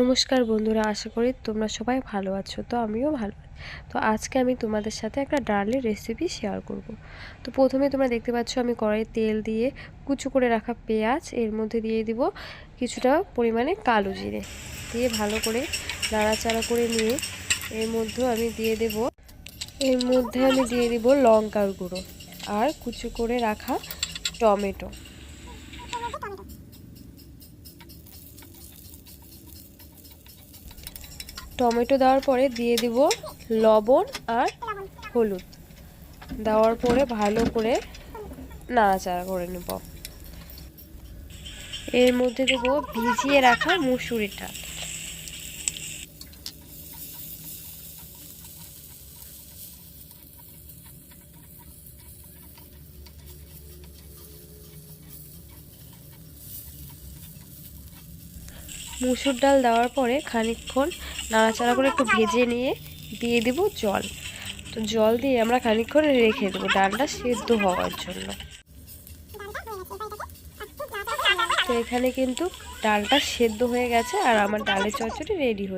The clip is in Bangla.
নমস্কার বন্ধুরা, আশা করি তোমরা সবাই ভালো আছো, তো আমিও ভালো তো আজকে আমি তোমাদের সাথে একটা ডালের রেসিপি শেয়ার করব। তো প্রথমে তোমরা দেখতে পাচ্ছ আমি কড়াইয়ে তেল দিয়ে কুচু করে রাখা পেঁয়াজ, এর মধ্যে দিয়ে দিব কিছুটা পরিমাণে কালো জিরে। দিয়ে ভালো করে নাড়াচাড়া করে নিয়ে এর মধ্যে আমি দিয়ে দেব, এর মধ্যে আমি দিয়ে দিব লঙ্কার গুঁড়ো আর কুচু করে রাখা টমেটো। টমেটো দেওয়ার পরে দিয়ে দিব লবণ আর হলুদ। দেওয়ার পরে ভালো করে নাড়াচাড়া করে নেব। এর মধ্যে দেবো ভিজিয়ে রাখা মুসুরির ডাল মুসুর ডাল দেওয়ার পরে খানিকক্ষণ নাড়াচাড়া করে একটু ভেজে নিয়ে দিয়ে দেব জল। তো জল দিয়ে আমরা খানিকক্ষণ রেখে দেবো ডালটা সেদ্ধ হওয়ার জন্য। তো এখানে কিন্তু ডালটা সেদ্ধ হয়ে গেছে আর আমার ডালের চচ্চড়ি রেডি হয়ে